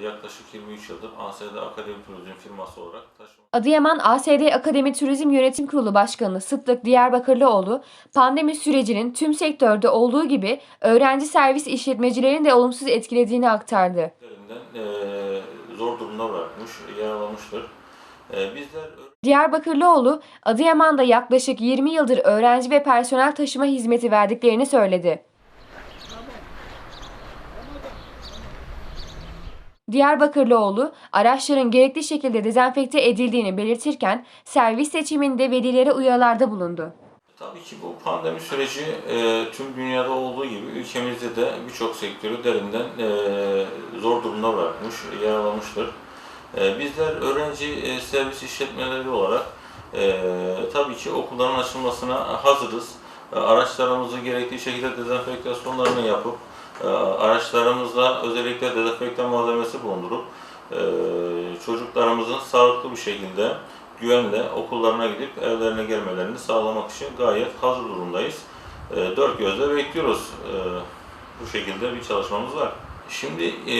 e, yaklaşık 23 yıldır ASD Akademi Turizm firması olarak taşıma Adıyaman ASD Akademi Turizm Yönetim Kurulu Başkanı Sıddık Diyarbakırlıoğlu, pandemi sürecinin tüm sektörde olduğu gibi öğrenci servis işletmecilerini de olumsuz etkilediğini aktardı. e, zor durumda bırakmış, yaralamıştır. E, bizler Diyarbakırlıoğlu, Adıyaman'da yaklaşık 20 yıldır öğrenci ve personel taşıma hizmeti verdiklerini söyledi. Diyarbakırlıoğlu, araçların gerekli şekilde dezenfekte edildiğini belirtirken servis seçiminde velilere uyarılarda bulundu. Tabii ki bu pandemi süreci e, tüm dünyada olduğu gibi ülkemizde de birçok sektörü derinden e, zor durumda bırakmış, yaralamıştır. E, bizler öğrenci e, servis işletmeleri olarak e, tabii ki okulların açılmasına hazırız. E, araçlarımızı gerekli şekilde dezenfektasyonlarını yapıp e, araçlarımızda özellikle dezenfektan malzemesi bulundurup e, çocuklarımızın sağlıklı bir şekilde güvenle okullarına gidip evlerine gelmelerini sağlamak için gayet hazır durumdayız. Dört gözle bekliyoruz. Bu şekilde bir çalışmamız var. Şimdi e,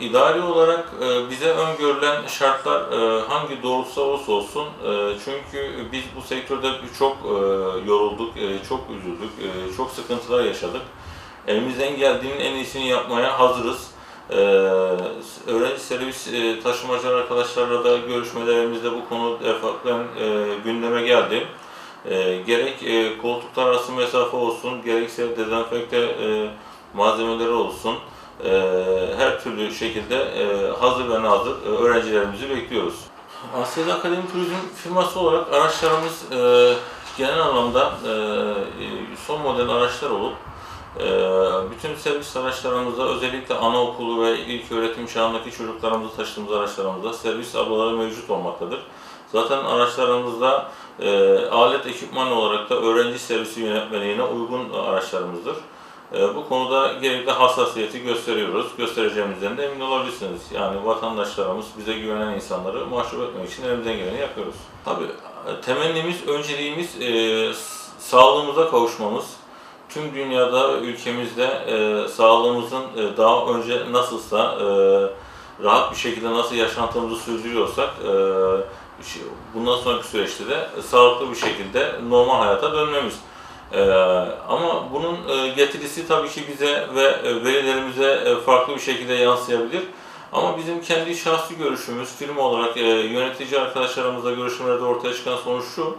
idari olarak e, bize öngörülen şartlar e, hangi doğrultuda olursa olsun e, çünkü biz bu sektörde çok e, yorulduk, e, çok üzüldük, e, çok sıkıntılar yaşadık. Elimizden geldiğinin en iyisini yapmaya hazırız. Ee, öğrenci servis e, taşımacı arkadaşlarla da görüşmelerimizde bu konu defaatle e, gündeme geldi. E, gerek e, koltuklar arası mesafe olsun, gerekse dezenfekte e, malzemeleri olsun, e, her türlü şekilde e, hazır ve nazır e, öğrencilerimizi bekliyoruz. Asya'da Akademi Turizm firması olarak araçlarımız e, genel anlamda son model araçlar olup ee, bütün servis araçlarımızda özellikle anaokulu ve ilk öğretim çağındaki çocuklarımızı taşıdığımız araçlarımızda servis ablaları mevcut olmaktadır. Zaten araçlarımızda e, alet ekipman olarak da öğrenci servisi yönetmeliğine uygun araçlarımızdır. E, bu konuda gerekli hassasiyeti gösteriyoruz. Göstereceğimizden de emin olabilirsiniz. Yani vatandaşlarımız, bize güvenen insanları mahcup etmek için elimizden geleni yapıyoruz. Tabii e, temennimiz, önceliğimiz e, sağlığımıza kavuşmamız tüm dünyada, ülkemizde e, sağlığımızın e, daha önce nasılsa e, rahat bir şekilde nasıl yaşantımızı sürdürüyorsak e, bundan sonraki süreçte de sağlıklı bir şekilde normal hayata dönmemiz. E, ama bunun e, getirisi tabii ki bize ve e, velilerimize e, farklı bir şekilde yansıyabilir. Ama bizim kendi şahsi görüşümüz, firma olarak e, yönetici arkadaşlarımızla görüşmelerde ortaya çıkan sonuç şu.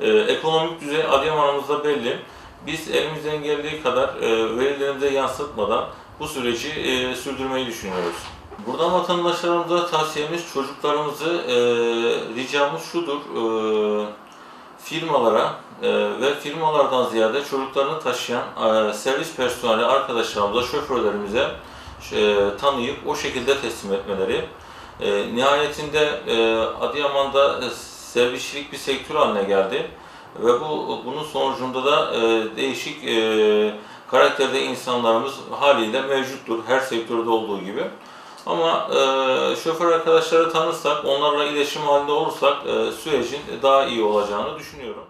E, ekonomik düzey Adıyaman'ımızda belli. Biz elimizden geldiği kadar e, verilerimize yansıtmadan bu süreci e, sürdürmeyi düşünüyoruz. Buradan vatandaşlarımıza tavsiyemiz çocuklarımızı e, ricamız şudur. E, firmalara e, ve firmalardan ziyade çocuklarını taşıyan e, servis personeli arkadaşlarımıza, şoförlerimize e, tanıyıp o şekilde teslim etmeleri. E, nihayetinde e, Adıyaman'da e, servisçilik bir sektör haline geldi ve bu bunun sonucunda da e, değişik e, karakterde insanlarımız haliyle mevcuttur her sektörde olduğu gibi. Ama e, şoför arkadaşları tanırsak, onlarla iletişim halinde olursak e, sürecin daha iyi olacağını düşünüyorum.